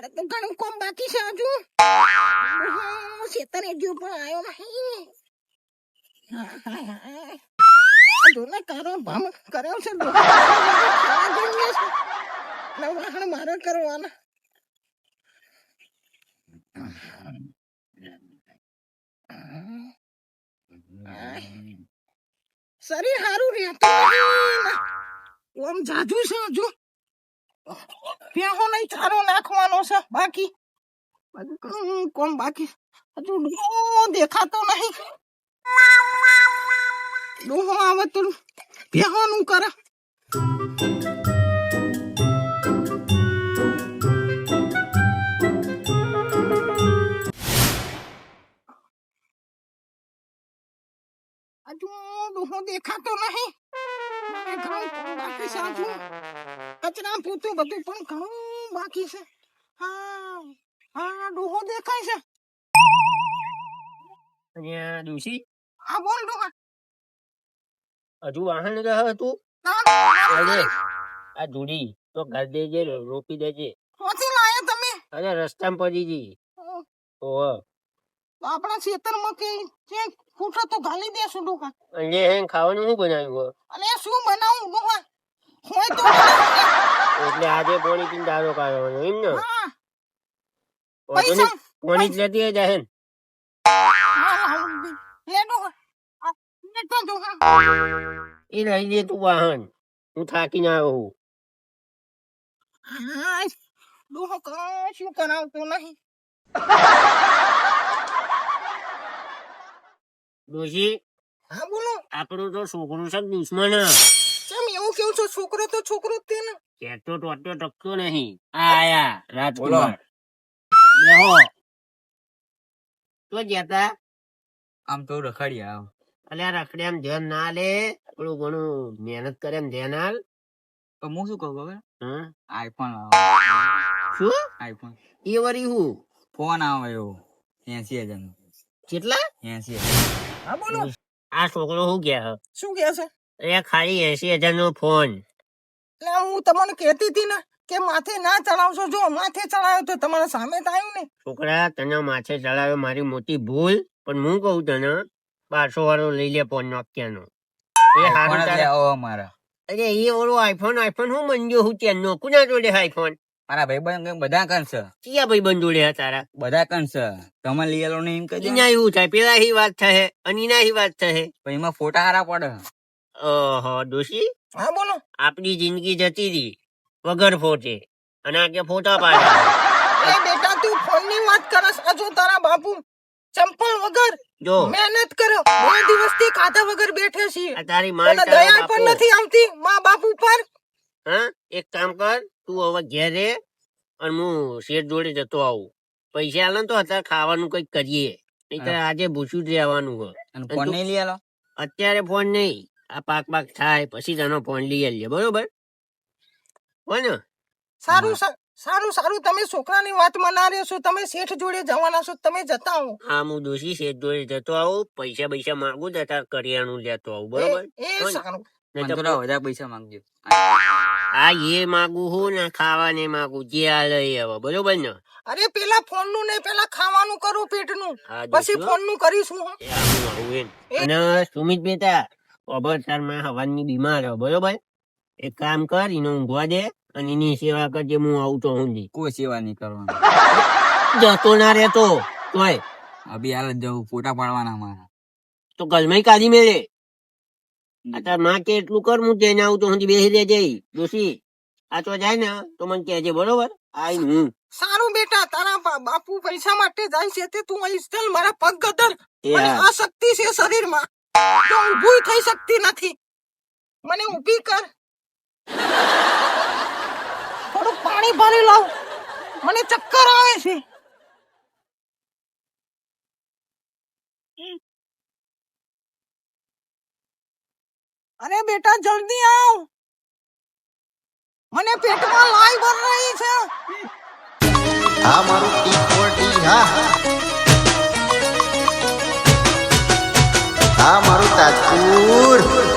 મારે તો ઘણું કોમ બાકી છે હજુ. શેતર હજુ પણ આવ્યો નહીં. ધોને. કારો ભામ કર્યો છે. વાહણ મારે કરવાના. શરીર સારું રહેતું ઓમ જાજુ છે હજુ. પ્યાહો નહીં ચારો નાખવાનો છે બાકી કોણ બાકી? હજુ ડોહો દેખાતો નહીં. ડોહો આવે તો પ્યાહોનું કરે. હજુ ડોહો દેખાતો નહીં. ઘઉં બાકી હજુ? કચરા પૂતું બધું પણ ઘણું બાકી છે. હા હા ડોહો દેખાય છે. અહીંયા ડોશી? હા બોલ ડોહા. હજુ વાહન રહે તું? અરે આ ધૂળી તો ઘર દેજે રોપી દેજે. ક્યાંથી લાયા તમે? અરે રસ્તામાં પડી ગઈ. ઓહ, આપણા ખેતરમાં કે ખૂટો તો ગાલી દેશું અને હે ખાવાનું શું બનાવ્યું અને શું બનાવું ડોહા? હોય તો. એટલે આજે પોણી પીને દારો કાઢવાનો એમ ને? હા. પૈસા પોણી જાય ને હા, હા, એ લઈ લે તું વાહન. હું થાકીને આવ્યો છું ડોહો કશું કરાવતો નહીં. ડોશી હા બોલો. આપણું તો છોકરું છે દુશ્મન. એવું કેવું છો? છોકરો તો છોકરો જ તે ને. કેતો ટોટો ટકતો નહીં. આ આયા રાજકુમાર. લેહો તો જતા આમ તો રખડી આવ અલ્યા રખડે એમ ધ્યાન ના લે થોડું ઘણું મહેનત કરે એમ ધ્યાન હાલ તો હું શું કહું ખબર? હં? આઈફોન શું? આઈફોન. એ વરી હું? ફોન આવે એવો. એસી હજાર કેટલા? એસી હા બોલો. આ છોકરો શું કે શું કે છે? અલ્યા ખાલી એસી હજાર નો ફોન. એટલે હું તમને કહેતી હતી ને કે માથે ના ચડાવશો. જો માથે ચડાવ્યો તો તમારા સામે તો આવ્યું ને. છોકરા તને માથે ચડાવ્યો મારી મોટી ભૂલ પણ હું કહું તને બારસો વાળો લઈ લે ફોન નોકિયાનો. એ હારું તારે- અરે એ ઓલો આઈફોન આઈફોન હું મંજો હું ત્યાંનો કુના જોડે આઈફોન મારા ભાઈ બધા કણ છે? કયા ભાઈ બંધ જોડે હતા તારા? બધા કણ છે? તમે લઈ આલો ને એમ કહી દે ના. એવું થાય પેલા હી વાત થાય અને એના હી વાત થાય. પણ એમાં ફોટા હારા પડે. ઓહો ડોશી? હા બોલો. આપણી જિંદગી જતી રહી વગર ફોટે. અને આ કે ફોટા પાડે બેટા તું ફોનની વાત કરસ અજો તારા બાપુ ચંપલ વગર જો. મહેનત કરો બે દિવસથી ખાધા વગર બેઠે છીએ તારી માં દયા પણ નથી આવતી મા બાપુ પર હા એક કામ કર તું હવે ઘેર રે અને હું શેઠ જોડે જતો આવું. પૈસા આલે તો અત્યારે ખાવાનું કંઈક કરીએ. નહીંતર આજે ભૂસું જ રહેવાનું હોય. અને ફોન નહીં લઈ આલો? અત્યારે ફોન નહીં. આ પાક પાક થાય પછી તેનો ફોન લઈ આવીએ બરોબર? હોય સારું સારું સારું. તમે છોકરાની વાત ના છો. તમે શેઠ જોડે જવાના છો. તમે જતા આવો. હા હું દોશી શેઠ જોડે જતો આવું. પૈસા પૈસા માંગુ તો કરિયાણું લેતો આવું બરોબર? એ- ને? સારું વધારે પૈસા માંગજો. આ એ માગું હું ને ખાવાને માંગુ. જે આ લઈ આવો બરોબર ને? અરે પેલા ફોનનું ને પેલા ખાવાનું કરું પેટનું. નું પછી ફોનનું કરીશું. અને સુમિત બેટા ખબર તારમાં હવાની બીમાર હે બરોબર? એક કામ કર એને ઊંઘવા દે અને એની સેવા કરજે હું આવું તો હું કોઈ સેવા નહીં કરવાની. જતો ના રહેતો તોય. અભી હાલ જવું ફોટા પાડવાના મારા. તો કલમય કાઢી મેળે આ તારમાં કે એટલું કર હું જઈને આવું તો હું બેસી દેજે દોશી આ તો જાય ને તો મને કહેજે બરોબર? આઈ હું. સારું બેટા તારા બાપુ પૈસા માટે જાય છે તે તું અહીં મારા પગ ગદર એ શક્તિ. છે શરીરમાં. તો ઊભું થઈ શકતી નથી. મને ઊભી કર. થોડું પાણી ભરી લાવ મને ચક્કર આવે છે. અરે બેટા, જલ્દી આવ. મને પેટમાં લાઈ ભર રહી છે. આ મારું ટી ફોર્ટી હા. આ મારું તાજપુર.